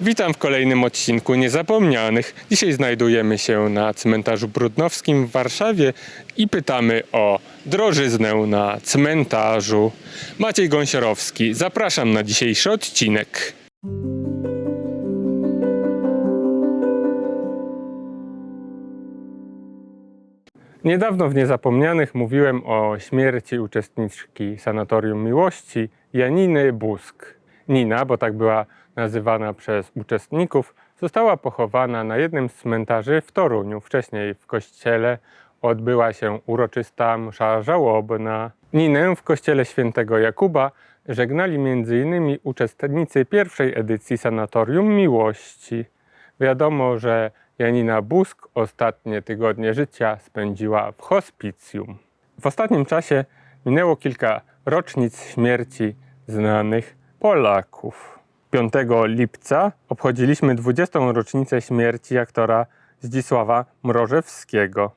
Witam w kolejnym odcinku Niezapomnianych. Dzisiaj znajdujemy się na cmentarzu Brudnowskim w Warszawie i pytamy o drożyznę na cmentarzu. Maciej Gąsiorowski, zapraszam na dzisiejszy odcinek. Niedawno w Niezapomnianych mówiłem o śmierci uczestniczki Sanatorium Miłości Janiny Busk. Nina, bo tak była nazywana przez uczestników, została pochowana na jednym z cmentarzy w Toruniu. Wcześniej w kościele odbyła się uroczysta msza żałobna. Ninę w kościele świętego Jakuba żegnali m.in. uczestnicy pierwszej edycji Sanatorium Miłości. Wiadomo, że Janina Busk ostatnie tygodnie życia spędziła w hospicjum. W ostatnim czasie minęło kilka rocznic śmierci znanych Polaków. 5 lipca obchodziliśmy 20. rocznicę śmierci aktora Zdzisława Mrożewskiego.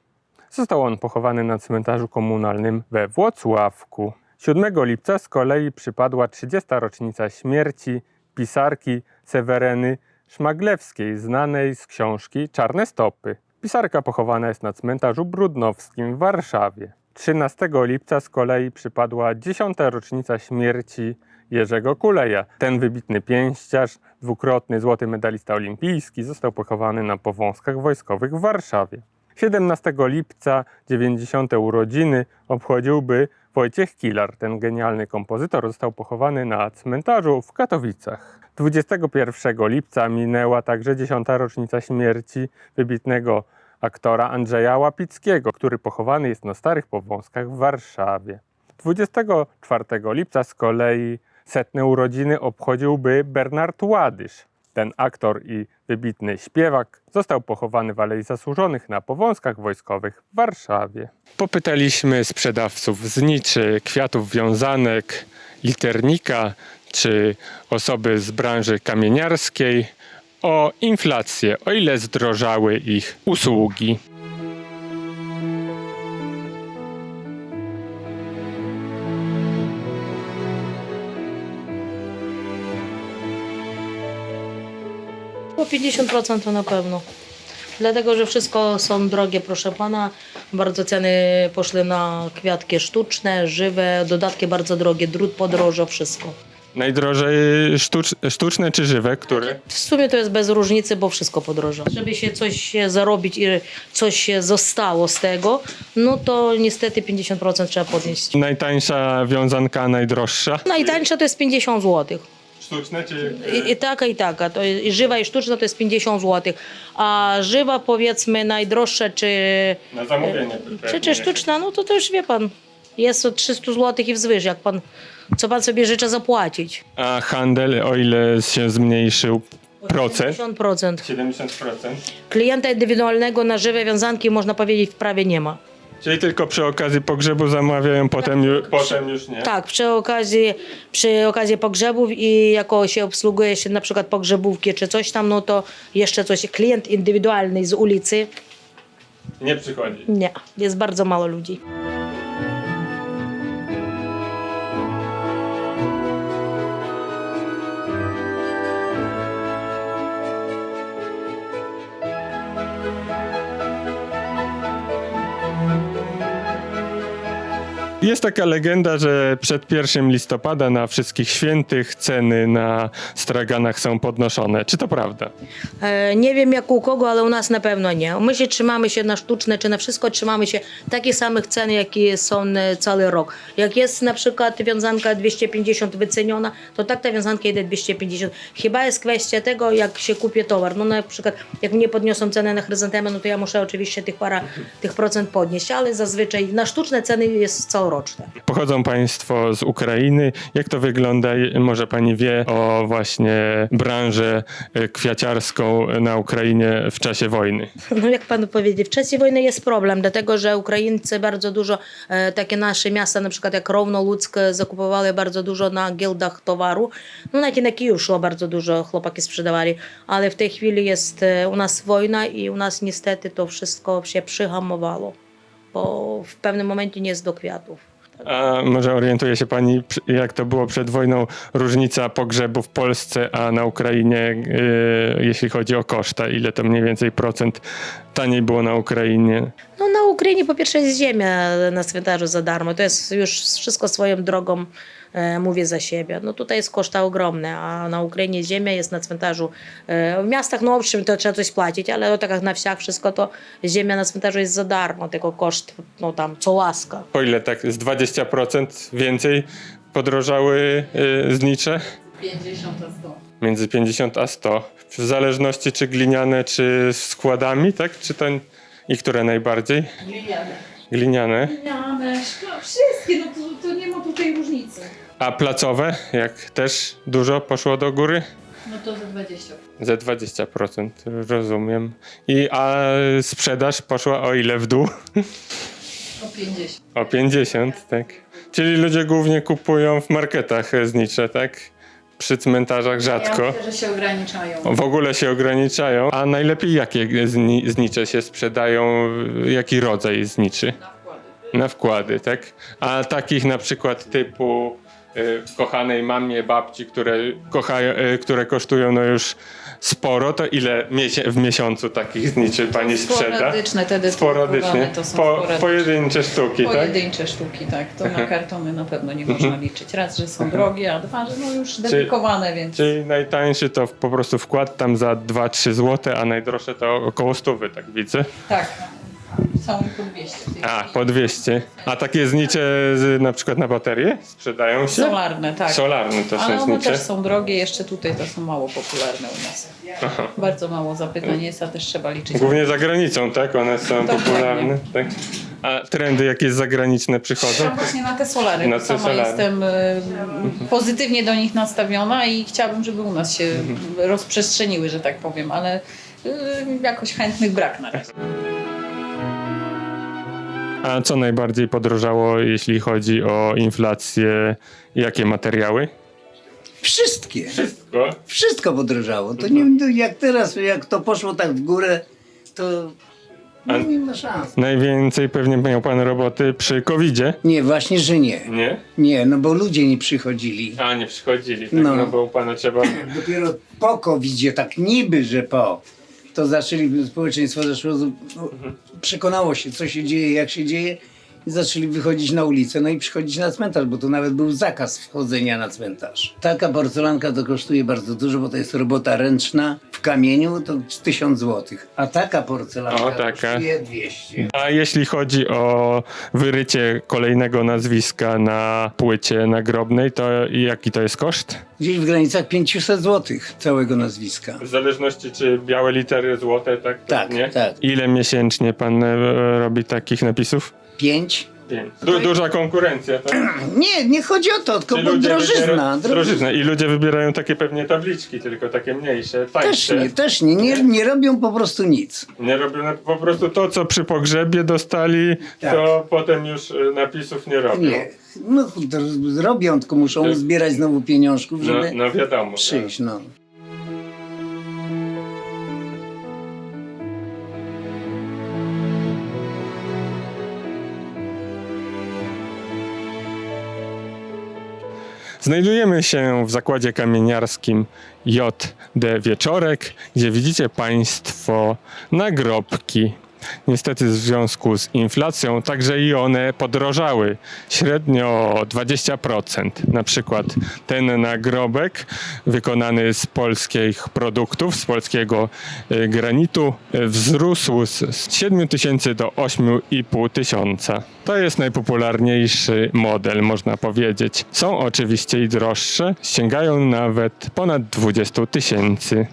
Został on pochowany na cmentarzu komunalnym we Włocławku. 7 lipca z kolei przypadła 30. rocznica śmierci pisarki Sewereny Szmaglewskiej, znanej z książki Czarne Stopy. Pisarka pochowana jest na cmentarzu Brudnowskim w Warszawie. 13 lipca z kolei przypadła 10. rocznica śmierci Jerzego Kuleja. Ten wybitny pięściarz, dwukrotny złoty medalista olimpijski, został pochowany na powązkach wojskowych w Warszawie. 17 lipca 90. urodziny obchodziłby Wojciech Kilar. Ten genialny kompozytor został pochowany na cmentarzu w Katowicach. 21 lipca minęła także 10. rocznica śmierci wybitnego aktora Andrzeja Łapickiego, który pochowany jest na Starych Powązkach w Warszawie. 24 lipca z kolei setne urodziny obchodziłby Bernard Ładysz. Ten aktor i wybitny śpiewak został pochowany w Alei Zasłużonych na Powązkach Wojskowych w Warszawie. Popytaliśmy sprzedawców zniczy, kwiatów wiązanek, liternika czy osoby z branży kamieniarskiej o inflację, o ile zdrożały ich usługi. Po 50% to na pewno. Dlatego, że wszystko są drogie, proszę pana. Bardzo ceny poszły na kwiatki sztuczne, żywe, dodatki bardzo drogie, drut podrożał, wszystko. Najdrożej sztucz, sztuczne czy żywe, które? W sumie to jest bez różnicy, bo wszystko podrożało. Żeby się coś zarobić i coś się zostało z tego, no to niestety 50% trzeba podnieść. Najtańsza wiązanka, najdroższa. Najtańsza to jest 50 zł. Sztuczne czy... I, i taka, i taka. To jest, I żywa, i sztuczna to jest 50 zł. A żywa powiedzmy najdroższa, czy, Na zamówienie. czy, czy sztuczna, no to też wie pan. Jest od 300 zł i wzwyż, jak pan, co pan sobie życzy zapłacić. A handel, o ile się zmniejszył procent? 50%. 70%. Klienta indywidualnego na żywe wiązanki można powiedzieć prawie nie ma. Czyli tylko przy okazji pogrzebu zamawiają, potem, ju, potem już nie? Tak, przy okazji, przy okazji pogrzebów i jako się obsługuje się na przykład pogrzebówki czy coś tam, no to jeszcze coś. Klient indywidualny z ulicy, Nie przychodzi. nie, jest bardzo mało ludzi. Jest taka legenda, że przed 1 listopada na wszystkich świętych ceny na straganach są podnoszone. Czy to prawda? E, Nie wiem jak u kogo, ale u nas na pewno nie. My się trzymamy się na sztuczne czy na wszystko, trzymamy się takich samych cen, jakie są e, cały rok. Jak jest na przykład wiązanka 250 wyceniona, to tak ta wiązanka idzie 250. Chyba jest kwestia tego, jak się kupię towar. No na przykład jak mnie podniosą cenę na chryzantemę, no to ja muszę oczywiście tych para, tych procent podnieść, ale zazwyczaj na sztuczne ceny jest całoroczne. Pochodzą Państwo z Ukrainy. Jak to wygląda? Może Pani wie o właśnie branżę y, kwiaciarską na Ukrainie w czasie wojny? No jak panu powiedzieć, w czasie wojny jest problem, dlatego że Ukraińcy bardzo dużo, e, takie nasze miasta, na przykład jak Równo, Łódzk, e, zakupowały bardzo dużo na giełdach towaru. No nawet i na Kijów szło bardzo dużo, chłopaki sprzedawali, ale w tej chwili jest e, u nas wojna i u nas niestety to wszystko się przyhamowało, bo w pewnym momencie nie jest do kwiatów. A może orientuje się pani, jak to było przed wojną, różnica pogrzebu w Polsce, a na Ukrainie, yy, jeśli chodzi o koszta, ile to mniej więcej procent taniej było na Ukrainie? No Ukrainie po pierwsze jest ziemia na cmentarzu za darmo. To jest już wszystko swoją drogą, e, mówię za siebie. No tutaj jest koszta ogromne, a na Ukrainie ziemia jest na cmentarzu. E, w miastach, no owszem, to trzeba coś płacić, ale tak jak na wsiach wszystko, to ziemia na cmentarzu jest za darmo, tylko koszt, no tam, co łaska. O ile tak z 20% więcej podrożały yy, znicze? 50 a 100. Między 50 a 100. W zależności czy gliniane, czy z składami, tak? Czy ten, i które najbardziej? Gliniane. Gliniane. Gliniane, szkło, wszystkie, no to, to nie ma tutaj różnicy. A placowe, jak też dużo poszło do góry? No to za 20. Ze 20%, rozumiem. I a sprzedaż poszła o ile w dół? O 50. O 50, tak. Czyli ludzie głównie kupują w marketach znicze, tak? Przy cmentarzach Ja rzadko. myślę, że się ograniczają. W ogóle się ograniczają. A najlepiej jakie zni znicze się sprzedają? Jaki rodzaj zniczy? Na wkłady. Na wkłady, tak? A takich na przykład typu y, kochanej mamie, babci, które, kochają, y, które kosztują no już sporo, to ile w miesiącu takich zniczy pani sprzeda? Sporadyczne te Sporadycznie. to są Po, pojedyncze sztuki, tak? Pojedyncze sztuki, tak. To na kartony na pewno nie można liczyć. Raz, że są drogie, a dwa, że no już dedykowane, więc Czyli najtańszy to po prostu wkład tam za 2-3 zł, a najdroższe to około 100, tak widzę. tak. Są po 200 w tej A, chwili. po 200. A takie znicze z, na przykład na baterie sprzedają się? Solarne, tak. Solarne to Ale są one znicze. też są drogie, jeszcze tutaj to są mało popularne u nas. Bardzo mało zapytań jest, a też trzeba liczyć. Głównie za granicą, tak? One są Dokładnie. popularne, tak? A trendy jakieś zagraniczne przychodzą? Ja właśnie na te solary. Na te Sama solary. jestem y, pozytywnie do nich nastawiona i chciałabym, żeby u nas się rozprzestrzeniły, że tak powiem, ale y, jakoś chętnych brak na razie. A co najbardziej podrożało, jeśli chodzi o inflację? Jakie materiały? Wszystkie. Wszystko. Wszystko podrożało. To nie jak teraz, jak to poszło tak w górę, to A- no, nie ma szans. Najwięcej pewnie miał pan roboty przy COVID-zie? Nie, właśnie, że nie. Nie? Nie, no bo ludzie nie przychodzili. A, nie przychodzili, tak? No, No. bo u pana trzeba... Dopiero po covid tak niby, że po, to zaczęli, społeczeństwo zaczęło, no, przekonało się, co się dzieje, jak się dzieje i zaczęli wychodzić na ulicę, no i przychodzić na cmentarz, bo tu nawet był zakaz wchodzenia na cmentarz. Taka porcelanka to kosztuje bardzo dużo, bo to jest robota ręczna w kamieniu, to 1000 zł. A taka porcelanka O, taka. kosztuje 200. A jeśli chodzi o wyrycie kolejnego nazwiska na płycie nagrobnej, to jaki to jest koszt? Gdzieś w granicach 500 zł całego nazwiska. W zależności czy białe litery złote, tak? Tak, nie? tak. Ile miesięcznie pan e, robi takich napisów? 5? Pięć. Du- duża konkurencja, tak? Nie, nie chodzi o to, tylko bo drożyzna. drożyzna. I ludzie wybierają takie pewnie tabliczki, tylko takie mniejsze, Też nie, też nie, nie, nie robią po prostu nic. Nie robią po prostu to, co przy pogrzebie dostali, Tak. to potem już e, napisów nie robią. Nie. No robią, tylko muszą Tak. zbierać znowu pieniążków, No, żeby no wiadomo. przyjść. No. Znajdujemy się w zakładzie kamieniarskim JD Wieczorek, gdzie widzicie Państwo nagrobki. Niestety w związku z inflacją także i one podrożały średnio o 20%. Na przykład ten nagrobek wykonany z polskich produktów, z polskiego e, granitu e, wzrósł z 7 tysięcy do 8,5 tysiąca. To jest najpopularniejszy model, można powiedzieć. Są oczywiście i droższe, sięgają nawet ponad 20 tysięcy.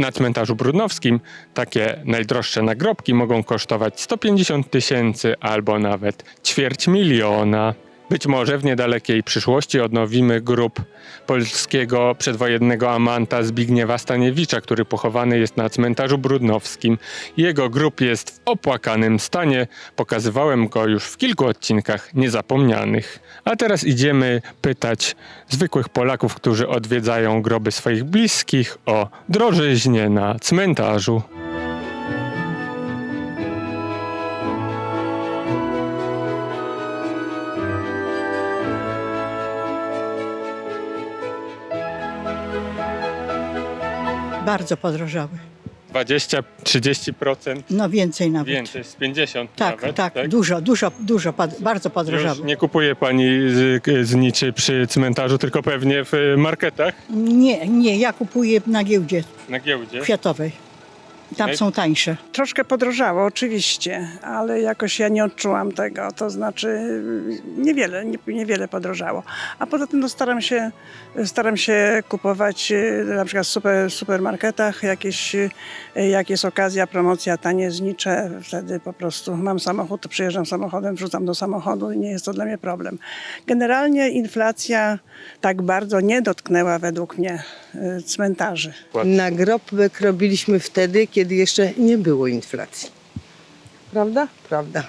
Na cmentarzu brudnowskim takie najdroższe nagrobki mogą kosztować 150 tysięcy albo nawet ćwierć miliona. Być może w niedalekiej przyszłości odnowimy grób polskiego przedwojennego amanta Zbigniewa Staniewicza, który pochowany jest na cmentarzu brudnowskim. Jego grób jest w opłakanym stanie. Pokazywałem go już w kilku odcinkach niezapomnianych. A teraz idziemy pytać zwykłych Polaków, którzy odwiedzają groby swoich bliskich o drożyźnie na cmentarzu. Bardzo podrożały. 20-30% No więcej nawet. więcej, z 50 Tak, nawet. tak, dużo, dużo, dużo, pad- bardzo Już podrożały. nie kupuje pani z, z niczy przy cmentarzu, tylko pewnie w marketach Nie, nie, ja kupuję na giełdzie na giełdzie. kwiatowej. Tam są tańsze. Troszkę podrożało, oczywiście, ale jakoś ja nie odczułam tego. To znaczy niewiele, nie, niewiele podrożało. A poza tym no, staram, się, staram się kupować y, na przykład w super, supermarketach jakieś, y, jak jest okazja, promocja, tanie znicze. Wtedy po prostu mam samochód, to przyjeżdżam samochodem, wrzucam do samochodu i nie jest to dla mnie problem. Generalnie inflacja tak bardzo nie dotknęła według mnie y, cmentarzy. Nagrobek robiliśmy wtedy, kiedy jeszcze nie było inflacji. Prawda? Prawda.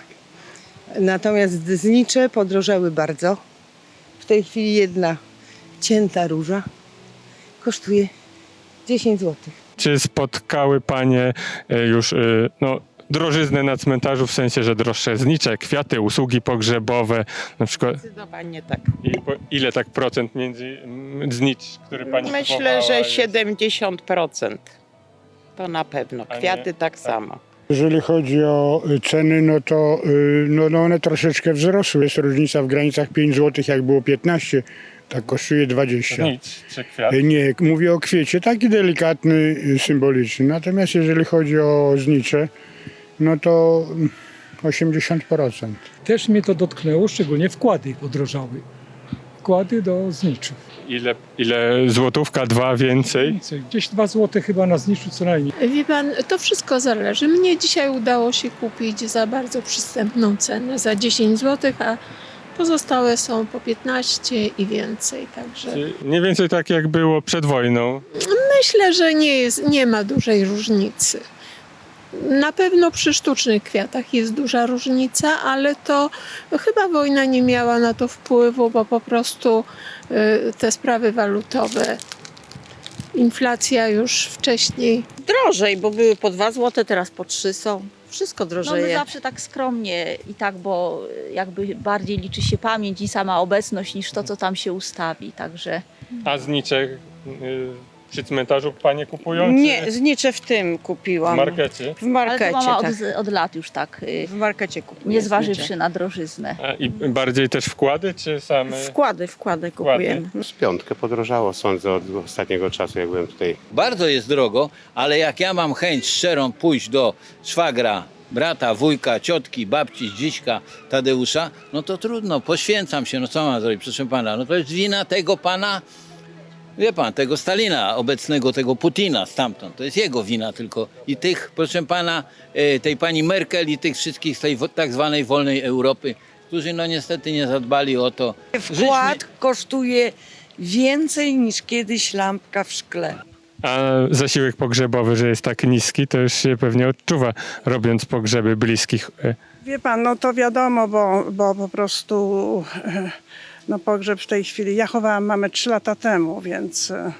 Natomiast znicze podrożały bardzo. W tej chwili jedna cięta róża kosztuje 10 zł. Czy spotkały panie y, już y, no, drożyznę na cmentarzu, w sensie, że droższe znicze, kwiaty, usługi pogrzebowe, na przykład Zdecydowanie tak. i ile tak procent między mm, znicz, który pani Myślę, że jest? 70%. To na pewno. Kwiaty tak samo. Jeżeli chodzi o y, ceny, no to y, no, no one troszeczkę wzrosły. Jest różnica w granicach 5 zł, jak było 15, tak kosztuje 20. Znicz czy kwiat? Y, Nie, mówię o kwiecie, taki delikatny, y, symboliczny. Natomiast jeżeli chodzi o znicze, no to mm, 80%. Też mnie to dotknęło, szczególnie wkłady podrożały. Wkłady do zniczów. Ile, ile złotówka, dwa więcej? Więcej, Gdzieś 2 zł chyba na zniczu co najmniej. Wie pan, to wszystko zależy. Mnie dzisiaj udało się kupić za bardzo przystępną cenę, za 10 zł, a pozostałe są po 15 i więcej. Także Czy Mniej więcej tak jak było przed wojną. myślę, że nie, jest, nie ma dużej różnicy. Na pewno przy sztucznych kwiatach jest duża różnica, ale to chyba wojna nie miała na to wpływu, bo po prostu y, te sprawy walutowe, inflacja już wcześniej Drożej, bo były po 2 zł, teraz po 3 są. Wszystko No my drożeje. zawsze tak skromnie i tak, bo jakby bardziej liczy się pamięć i sama obecność niż to, co tam się ustawi. Także A znicze y, przy cmentarzu panie kupują? Nie, znicze w tym w kupiłam. markecie? W ale markecie, to mama tak. od, od lat już tak, y, W markecie kupuję nie zważywszy na drożyznę. A, I bardziej też wkłady, czy same? Wkłady, wkłady kupujemy. Z piątkę podrożało, sądzę, od ostatniego czasu, jak byłem tutaj. Bardzo jest drogo, ale jak ja mam chęć szczerą pójść do szwagra, brata, wujka, ciotki, babci, dziśka, Tadeusza, no to trudno, poświęcam się, no co mam zrobić, proszę pana, no to jest wina tego pana, wie pan, tego Stalina, obecnego tego Putina stamtąd, to jest jego wina tylko i tych, proszę pana, e, tej pani Merkel i tych wszystkich z tej tak zwanej wolnej Europy, którzy no niestety nie zadbali o to. Wkład kosztuje więcej niż kiedyś lampka w szkle. A zasiłek pogrzebowy, że jest tak niski, to już się pewnie odczuwa, robiąc pogrzeby bliskich. Wie pan, no to wiadomo, bo, bo po prostu e, no pogrzeb w tej chwili. Ja chowałam mamę 3 lata temu, więc, e,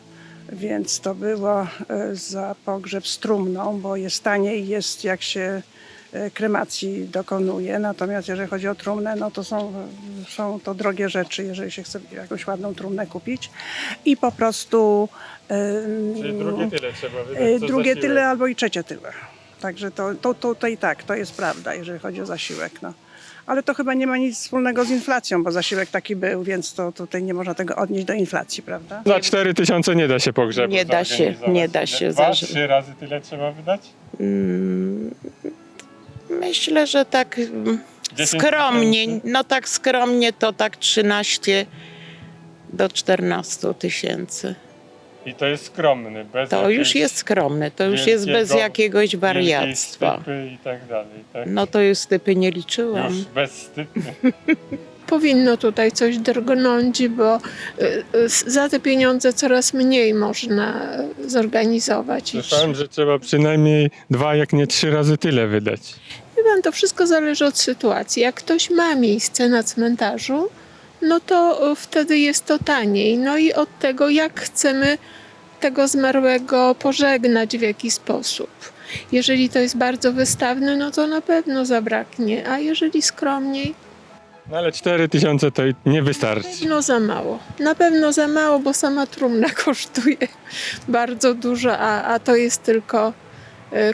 więc to było e, za pogrzeb z trumną, bo jest taniej, jest jak się e, kremacji dokonuje. Natomiast jeżeli chodzi o trumnę, no to są, są to drogie rzeczy, jeżeli się chce jakąś ładną trumnę kupić. I po prostu e, Czyli drugie tyle trzeba wydać. Drugie tyle albo i trzecie tyle. Także to, to, to, to i tak, to jest prawda, jeżeli chodzi o zasiłek. No. Ale to chyba nie ma nic wspólnego z inflacją, bo zasiłek taki był, więc to tutaj nie można tego odnieść do inflacji, prawda? Za 4 tysiące nie da się pogrzebu Nie da się, nie da się. Dwa, Za- trzy razy tyle trzeba wydać? Mm, Myślę, że tak mm, 10 skromnie, tysięcy? no tak skromnie to tak 13 do 14 tysięcy. I to jest skromny, bez To jakiejś już jest skromne, to już jest bez wielkiego- jakiegoś wielkiej wariactwa. stypy i tak dalej. Tak? No to już stypy nie liczyłam. Już bez stypy. powinno tutaj coś drgnąć, bo y, y, za te pieniądze coraz mniej można zorganizować. Słyszałem, że trzeba przynajmniej dwa, jak nie trzy razy tyle wydać. Wie pan, to wszystko zależy od sytuacji. Jak ktoś ma miejsce na cmentarzu, no to y, wtedy jest to taniej. No i od tego, jak chcemy tego zmarłego pożegnać, w jaki sposób. Jeżeli to jest bardzo wystawne, no to na pewno zabraknie, a jeżeli skromniej, No ale 4 tysiące to nie Na wystarczy. pewno za mało. Na pewno za mało, bo sama trumna kosztuje bardzo dużo, a, a to jest tylko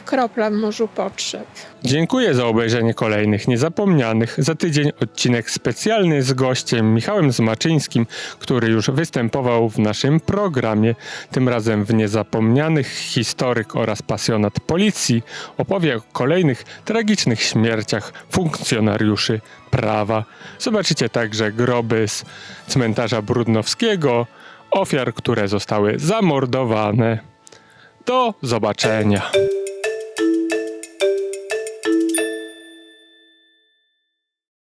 kropla w morzu potrzeb. Dziękuję za obejrzenie kolejnych niezapomnianych. Za tydzień odcinek specjalny z gościem Michałem Zmaczyńskim, który już występował w naszym programie. Tym razem w niezapomnianych historyk oraz pasjonat policji opowie o kolejnych tragicznych śmierciach funkcjonariuszy prawa. Zobaczycie także groby z cmentarza Brudnowskiego, ofiar, które zostały zamordowane. Do zobaczenia.